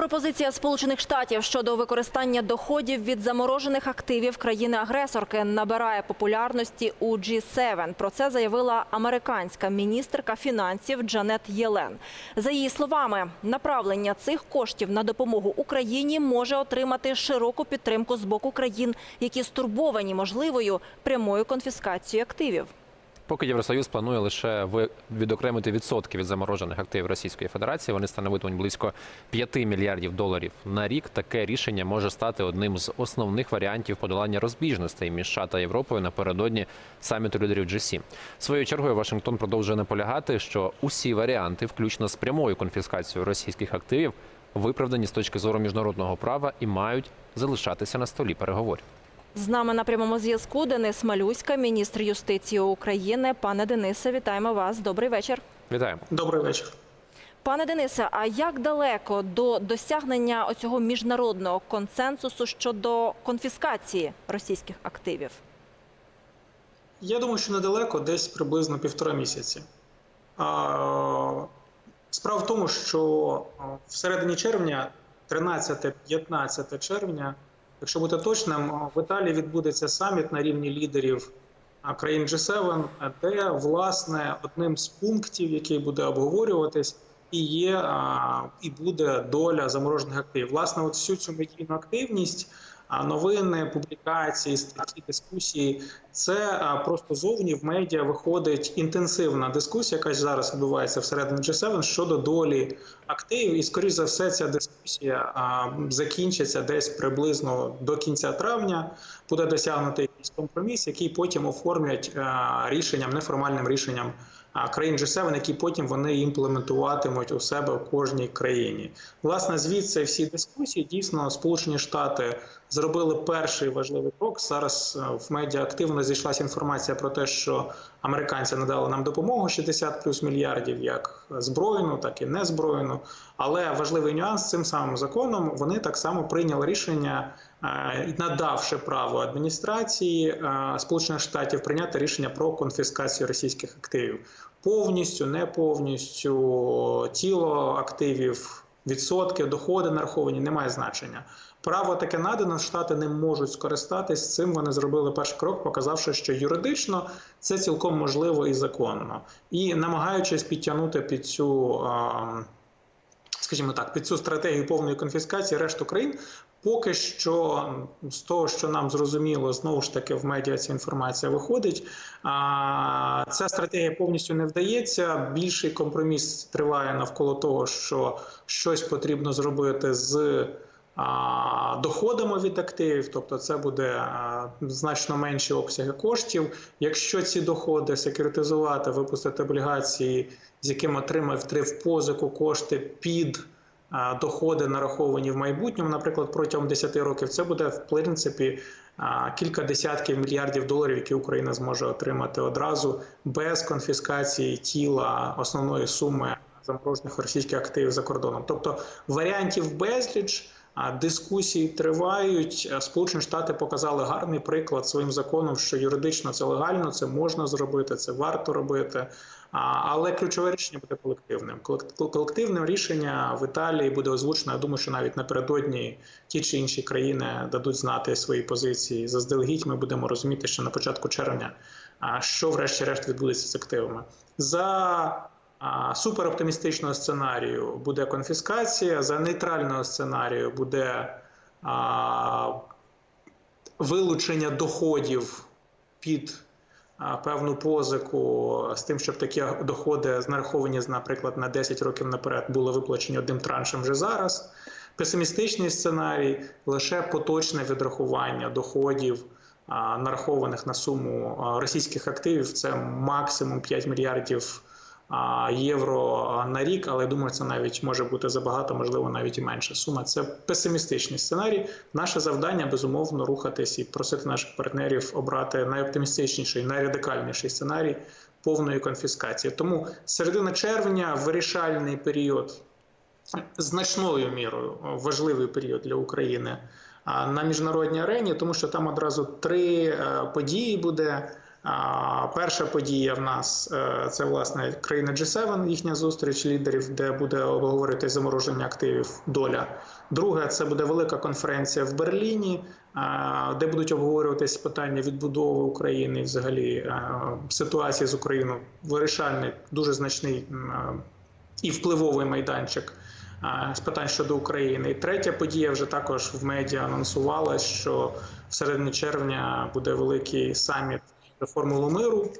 Пропозиція Сполучених Штатів щодо використання доходів від заморожених активів країни-агресорки набирає популярності у G7. Про це заявила американська міністерка фінансів Джанет Єлен. За її словами, направлення цих коштів на допомогу Україні може отримати широку підтримку з боку країн, які стурбовані можливою прямою конфіскацією активів. Поки Євросоюз планує лише відокремити відсотки від заморожених активів Російської Федерації, вони становитимуть близько 5 мільярдів доларів на рік. Таке рішення може стати одним з основних варіантів подолання розбіжностей між США та Європою напередодні саміту лідерів G7. Своєю чергою Вашингтон продовжує наполягати, що усі варіанти, включно з прямою конфіскацією російських активів, виправдані з точки зору міжнародного права і мають залишатися на столі переговорів. З нами на прямому зв'язку Денис Малюська, міністр юстиції України. Пане Денисе, вітаємо вас. Добрий вечір. Вітаємо. Добрий вечір. Пане Денисе, а як далеко до досягнення оцього міжнародного консенсусу щодо конфіскації російських активів? Я думаю, що недалеко, десь приблизно півтора місяці. А, Справа в тому, що а, в середині червня, 13-15 червня, якщо бути точним, в Італії відбудеться саміт на рівні лідерів країн G7, де власне одним з пунктів, який буде обговорюватись, і є і буде доля заморожених активів. Власне, от всю цю медійну активність. Новини, публікації, статті, дискусії це просто зовні в медіа виходить інтенсивна дискусія, яка зараз відбувається всередині G7 щодо долі активів. І, скоріш за все, ця дискусія закінчиться десь приблизно до кінця травня. Буде досягнутий якийсь компроміс, який потім оформлять рішенням, неформальним рішенням. Країн G7, які потім вони імплементуватимуть у себе в кожній країні. Власне, звідси всі дискусії дійсно Сполучені Штати зробили перший важливий крок. Зараз е, в медіа активно зійшлася інформація про те, що американці надали нам допомогу 60 плюс мільярдів, як збройну, так і незбройну. Але важливий нюанс цим самим законом вони так само прийняли рішення, надавши право адміністрації Сполучених Штатів прийняти рішення про конфіскацію російських активів повністю, не повністю тіло активів. Відсотки, доходи нараховані, немає значення. Право таке надано, штати не можуть скористатись цим. Вони зробили перший крок, показавши, що юридично це цілком можливо і законно, і намагаючись підтягнути під цю, а, скажімо так, під цю стратегію повної конфіскації решту країн. Поки що, з того, що нам зрозуміло, знову ж таки в медіа ця інформація виходить. Ця стратегія повністю не вдається. Більший компроміс триває навколо того, що щось потрібно зробити з доходами від активів, тобто це буде значно менші обсяги коштів. Якщо ці доходи секюритизувати, випустити облігації, з якими отримав три в позику кошти під доходи нараховані в майбутньому, наприклад, протягом 10 років, це буде в принципі кілька десятків мільярдів доларів, які Україна зможе отримати одразу без конфіскації тіла основної суми заморожених російських активів за кордоном. Тобто варіантів безліч. Дискусії тривають. Сполучені Штати показали гарний приклад своїм законом, що юридично це легально, це можна зробити, це варто робити. Але ключове рішення буде колективним. Колек- Колективне рішення в Італії буде озвучено. Я думаю, що навіть напередодні ті чи інші країни дадуть знати свої позиції. Заздалегідь ми будемо розуміти, що на початку червня, що врешті-решт відбудеться з активами. За супероптимістичного сценарію буде конфіскація, за нейтрального сценарію буде а, вилучення доходів під а, певну позику з тим, щоб такі доходи знараховані, наприклад, на 10 років наперед були виплачені одним траншем вже зараз. Песимістичний сценарій лише поточне відрахування доходів, нарахованих на суму російських активів. Це максимум 5 мільярдів євро на рік, але я думаю, це навіть може бути забагато, можливо, навіть і менша сума. Це песимістичний сценарій. Наше завдання безумовно рухатись і просити наших партнерів обрати найоптимістичніший, найрадикальніший сценарій повної конфіскації. Тому середина червня вирішальний період значною мірою важливий період для України на міжнародній арені, тому що там одразу три е, події буде. Перша подія в нас е, це власне країна G7, їхня зустріч лідерів, де буде обговорити замороження активів доля. Друге, це буде велика конференція в Берліні, е, де будуть обговорюватись питання відбудови України, взагалі е, ситуації з Україною. Вирішальний, дуже значний і впливовий майданчик з питань щодо України. І третя подія вже також в медіа анонсувала, що в середині червня буде великий саміт формулу миру.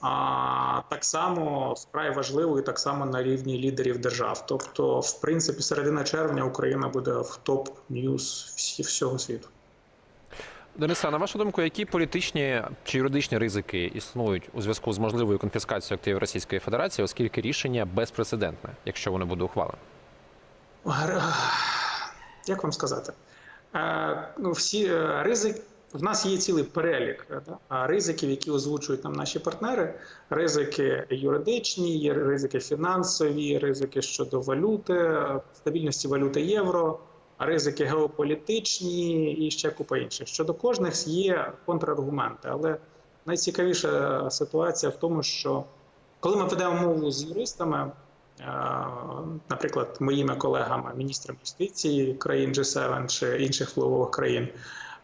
А так само вкрай важливо і так само на рівні лідерів держав. Тобто, в принципі, середина червня Україна буде в топ ньюз всі всього світу. Дениса, на вашу думку, які політичні чи юридичні ризики існують у зв'язку з можливою конфіскацією активів Російської Федерації, оскільки рішення безпрецедентне, якщо воно буде ухвалене? Як вам сказати? Е, ну, всі е, ризики. В нас є цілий перелік е, ризиків, які озвучують нам наші партнери. Ризики юридичні, ризики фінансові, ризики щодо валюти, е, стабільності валюти євро, ризики геополітичні і ще купа інших. Щодо кожних є контраргументи, але найцікавіша ситуація в тому, що коли ми ведемо мову з юристами, е, наприклад, моїми колегами, міністрами юстиції країн G7 чи інших впливових країн,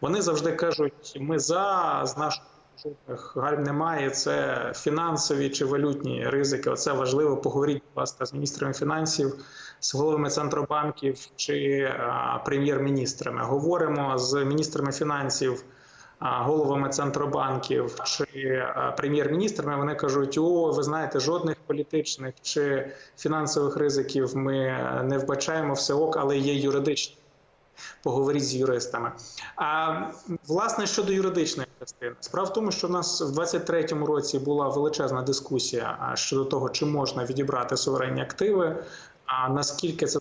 вони завжди кажуть: ми за з наших жодних гальм немає. Це фінансові чи валютні ризики. Оце важливо. Поговоріть, будь ласка, з міністрами фінансів, з головами центробанків чи прем'єр-міністрами. Говоримо з міністрами фінансів. Головами центробанків чи прем'єр-міністрами вони кажуть: о, ви знаєте, жодних політичних чи фінансових ризиків ми не вбачаємо все ок, але є юридичні. Поговоріть з юристами. А власне щодо юридичної частини, справа в тому, що в нас в 23-му році була величезна дискусія щодо того, чи можна відібрати суверенні активи, а наскільки це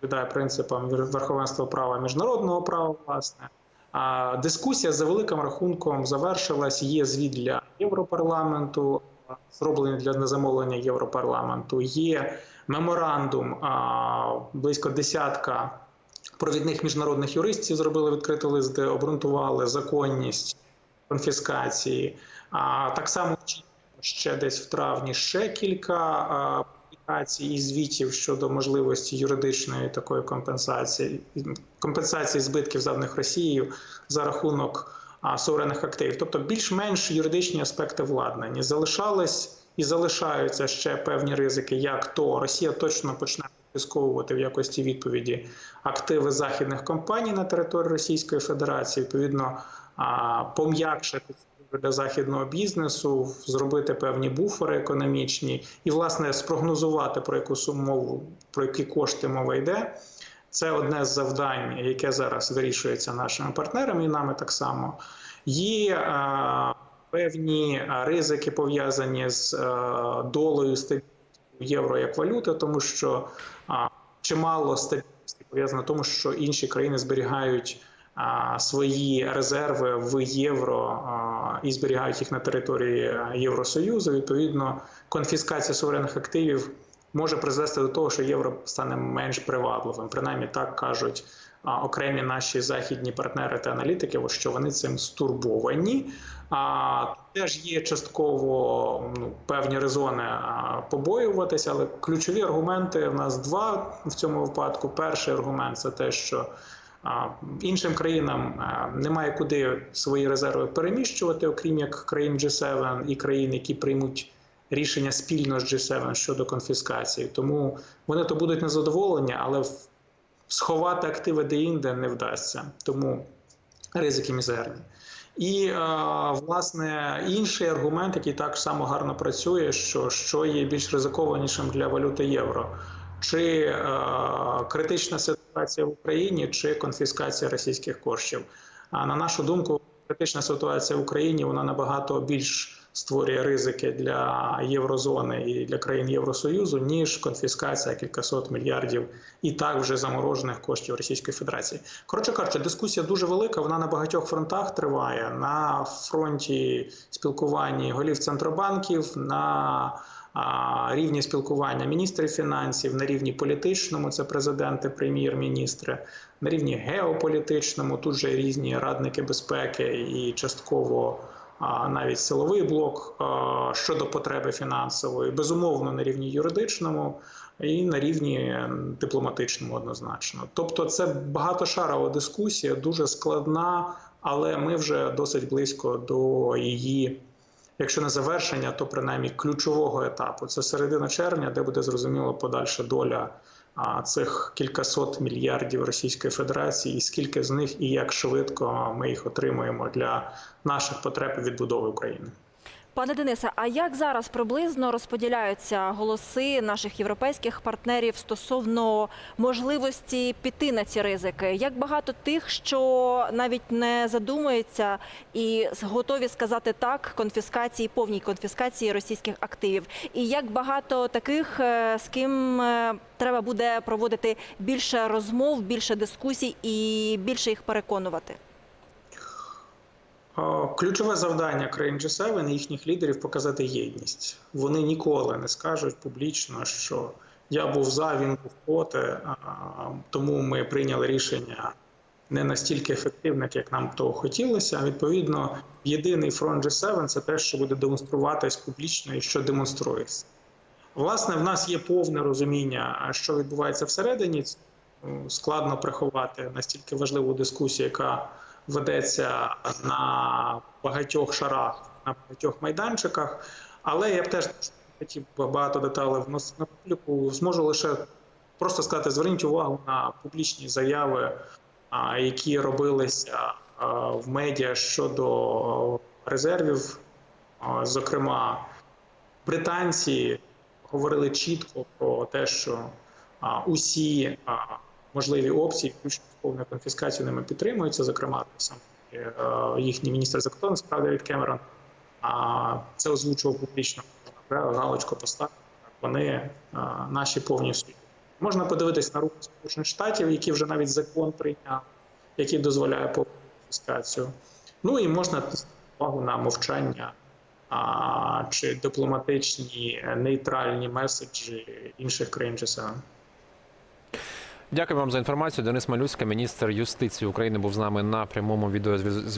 відповідає принципам верховенства права міжнародного права, власне. А дискусія за великим рахунком завершилась. Є звіт для Європарламенту, а, зроблений для замовлення Європарламенту. Є меморандум а, близько десятка провідних міжнародних юристів зробили відкритий лист, де обґрунтували законність конфіскації. А так само ще десь в травні ще кілька публікацій і звітів щодо можливості юридичної такої компенсації, компенсації збитків завданих Росією за рахунок суверенних активів. Тобто більш-менш юридичні аспекти владнані залишались і залишаються ще певні ризики, як то Росія точно почне конфісковувати в якості відповіді активи західних компаній на території Російської Федерації, відповідно пом'якшити для західного бізнесу, зробити певні буфери економічні і, власне, спрогнозувати про яку суму, про які кошти мова йде. Це одне з завдань, яке зараз вирішується нашими партнерами, і нами так само. Є е, певні ризики пов'язані з е, долею стабільністю євро як валюта, тому що чимало стабільності пов'язано тому, що інші країни зберігають свої резерви в євро і зберігають їх на території Євросоюзу. Відповідно, конфіскація суверенних активів може призвести до того, що євро стане менш привабливим. Принаймні так кажуть окремі наші західні партнери та аналітики, що вони цим стурбовані. А теж є частково ну, певні резони побоюватися, але ключові аргументи в нас два в цьому випадку. Перший аргумент це те, що іншим країнам немає куди свої резерви переміщувати, окрім як країн G7 і країн, які приймуть рішення спільно з G7 щодо конфіскації. Тому вони то будуть незадоволені, але в- сховати активи де-інде не вдасться. Тому ризики мізерні. І е, власне інший аргумент, який так само гарно працює, що, що є більш ризикованішим для валюти євро, чи е, критична ситуація в Україні, чи конфіскація російських коштів. А на нашу думку, критична ситуація в Україні вона набагато більш створює ризики для єврозони і для країн Євросоюзу, ніж конфіскація кількасот мільярдів і так вже заморожених коштів Російської Федерації. Коротше кажучи, дискусія дуже велика. Вона на багатьох фронтах триває на фронті спілкування голів центробанків. на Рівні спілкування міністрів фінансів на рівні політичному, це президенти, прем'єр-міністри, на рівні геополітичному, тут же різні радники безпеки і частково навіть силовий блок щодо потреби фінансової, безумовно, на рівні юридичному і на рівні дипломатичному однозначно. Тобто, це багатошарова дискусія, дуже складна, але ми вже досить близько до її. Якщо не завершення, то принаймні ключового етапу це середина червня, де буде зрозуміло подальша доля цих кількасот мільярдів Російської Федерації, і скільки з них і як швидко ми їх отримуємо для наших потреб відбудови України. Пане Денисе, а як зараз приблизно розподіляються голоси наших європейських партнерів стосовно можливості піти на ці ризики? Як багато тих, що навіть не задумуються і готові сказати так конфіскації, повній конфіскації російських активів? І як багато таких, е, з ким е, треба буде проводити більше розмов, більше дискусій і більше їх переконувати? Ключове завдання країн G7 і їхніх лідерів показати єдність. Вони ніколи не скажуть публічно, що я був за, він був проти, тому ми прийняли рішення не настільки ефективне, як нам того хотілося. Відповідно, єдиний фронт G7 – це те, що буде демонструватись публічно і що демонструється. Власне, в нас є повне розуміння, що відбувається всередині. Складно приховати настільки важливу дискусію, яка ведеться на багатьох шарах, на багатьох майданчиках. Але я б теж хотів багато деталей вносити на публіку. Зможу лише просто сказати: зверніть увагу на публічні заяви, які робилися в медіа щодо резервів. Зокрема, британці говорили чітко про те, що усі можливі опції, включно з повною конфіскацією, ними підтримуються. Зокрема, сам е, їхній міністр закордонних справ Девід Кемерон це озвучував публічно. Галочку поставив. Вони наші повні суді. Можна подивитись на рух Сполучених Штатів, які вже навіть закон прийняв, який дозволяє повну конфіскацію. Ну і можна увагу на мовчання а, чи дипломатичні е, нейтральні меседжі інших країн G7. Дякую вам за інформацію. Денис Малюська, міністр юстиції України, був з нами на прямому відеозв'язку.